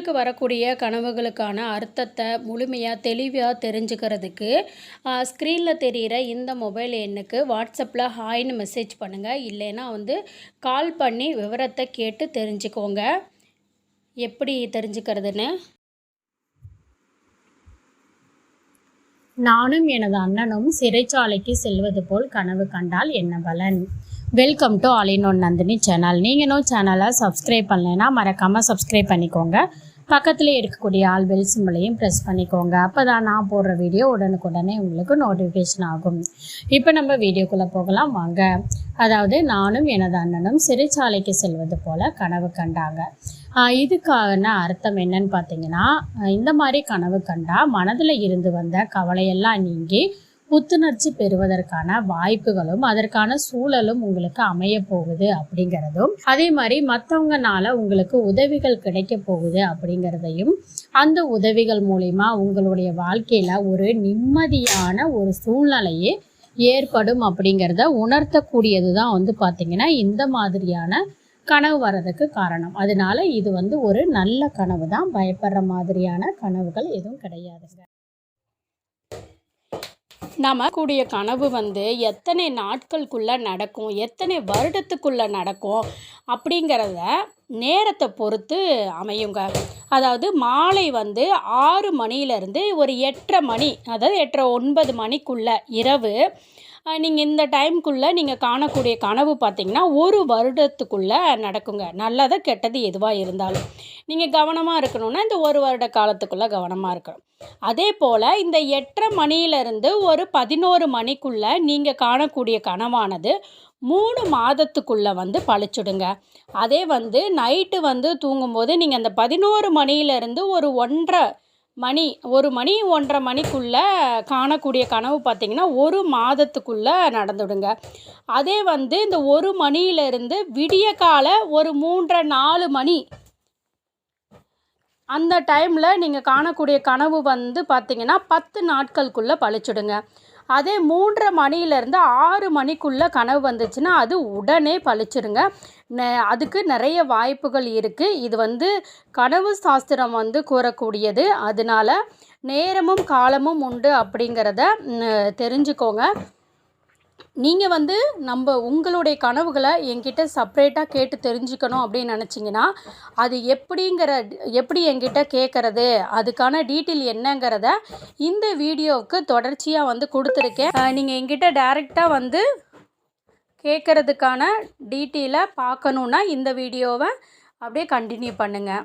உங்களுக்கு வரக்கூடிய கனவுகளுக்கான அர்த்தத்தை முழுமையாக தெளிவாக தெரிஞ்சுக்கிறதுக்கு ஸ்க்ரீனில் தெரிகிற இந்த மொபைல் எண்ணுக்கு வாட்ஸ்அப்பில் ஹாய்னு மெசேஜ் பண்ணுங்கள் இல்லைன்னா வந்து கால் பண்ணி விவரத்தை கேட்டு தெரிஞ்சுக்கோங்க. எப்படி தெரிஞ்சுக்கிறதுன்னு? நானும் எனது அண்ணனும் சிறைச்சாலைக்கு செல்வது போல் கனவு கண்டால் என்ன பலன்? வெல்கம் டு ஆலினோன் நந்தினி சேனல் நீங்களும் சேனலை சப்ஸ்கிரைப் பண்ணலைன்னா மறக்காமல் சப்ஸ்கிரைப் பண்ணிக்கோங்க. பக்கத்துலேயே இருக்கக்கூடிய ஆல் பெல் சிம்பிளையும் ப்ரெஸ் பண்ணிக்கோங்க. அப்போ தான் நான் போடுற வீடியோ உடனுக்குடனே உங்களுக்கு நோட்டிஃபிகேஷன் ஆகும். இப்போ நம்ம வீடியோக்குள்ளே போகலாம். வாங்க. அதாவது நானும் எனது அண்ணனும் சிறைச்சாலைக்கு செல்வது போல கனவு கண்டாங்க. இதுக்கான அர்த்தம் என்னன்னு பார்த்தீங்கன்னா இந்த மாதிரி கனவு கண்டா மனதில் இருந்து வந்த கவலையெல்லாம் நீங்கி புத்துணர்ச்சி பெறுவதற்கான வாய்ப்புகளும் அதற்கான சூழலும் உங்களுக்கு அமைய போகுது அப்படிங்கிறதும் அதே மாதிரி மற்றவங்கனால உங்களுக்கு உதவிகள் கிடைக்க போகுது அப்படிங்கிறதையும் அந்த உதவிகள் மூலிமா உங்களுடைய வாழ்க்கையில் ஒரு நிம்மதியான ஒரு சூழ்நிலையே ஏற்படும் அப்படிங்கிறத உணர்த்தக்கூடியது தான் வந்து பார்த்திங்கன்னா இந்த மாதிரியான கனவு வர்றதுக்கு காரணம். அதனால இது வந்து ஒரு நல்ல கனவு தான் பயப்படுற மாதிரியான கனவுகள் எதுவும் கிடையாதுங்க. நம்ம கூடிய கனவு வந்து எத்தனை நாட்களுக்குள்ளே நடக்கும் எத்தனை வருடத்துக்குள்ளே நடக்கும் அப்படிங்கிறத நேரத்தை பொறுத்து அமையுங்க. அதாவது மாலை வந்து ஆறு மணியிலேருந்து ஒரு எட்டரை மணி அதாவது எட்டரை ஒன்பது மணிக்குள்ளே இரவு. நீங்கள் இந்த டைம்குள்ளே நீங்கள் காணக்கூடிய கனவு பார்த்தீங்கன்னா ஒரு வருடத்துக்குள்ளே நடக்குங்க. நல்லதாக கெட்டது எதுவாக இருந்தாலும். நீங்கள் கவனமாக இருக்கணும்னா இந்த ஒரு வருட காலத்துக்குள்ளே கவனமாக இருக்கணும். அதே போல் இந்த எட்டரை மணியிலிருந்து ஒரு பதினோரு மணிக்குள்ளே நீங்கள் காணக்கூடிய கனவானது மூணு மாதத்துக்குள்ளே வந்து பழிச்சுடுங்க. அதே வந்து நைட்டு வந்து தூங்கும்போது நீங்கள் அந்த பதினோரு மணியிலிருந்து ஒரு ஒன்றரை மணி ஒரு மணி ஒன்றரை மணிக்குள்ளே காணக்கூடிய கனவு பார்த்திங்கன்னா ஒரு மாதத்துக்குள்ளே நடந்துடுங்க. அதே வந்து இந்த ஒரு மணியிலிருந்து விடிய கால ஒரு மூன்றரை நாலு மணி அந்த டைமில் நீங்கள் காணக்கூடிய கனவு வந்து பார்த்திங்கன்னா பத்து நாட்களுக்குள்ளே பழிச்சுடுங்க. அதே மூன்றரை மணியிலேருந்து ஆறு மணிக்குள்ளே கனவு வந்துச்சுன்னா அது உடனே பழிச்சிருங்க. நெ- அதுக்கு நிறைய வாய்ப்புகள் இருக்குது இது வந்து கனவு சாஸ்திரம் வந்து கூறக்கூடியது. அதனால நேரமும் காலமும் உண்டு அப்படிங்கிறத தெரிஞ்சுக்கோங்க. நீங்கள் வந்து நம்ம உங்களுடைய கனவுகளை என்கிட்ட செப்ரேட்டாக கேட்டு தெரிஞ்சுக்கணும் அப்படின்னு நினச்சிங்கன்னா அது எப்படிங்கிற எப்படி என்கிட்ட கேட்குறது அதுக்கான டீட்டெயில் என்னங்கிறத இந்த வீடியோவுக்கு தொடர்ச்சியாக வந்து கொடுத்துருக்கேன். நீங்கள் என்கிட்ட டைரெக்டாக வந்து கேட்குறதுக்கான டீட்டெயிலை பார்க்கணுன்னா இந்த வீடியோவை அப்படியே கண்டினியூ பண்ணுங்கள்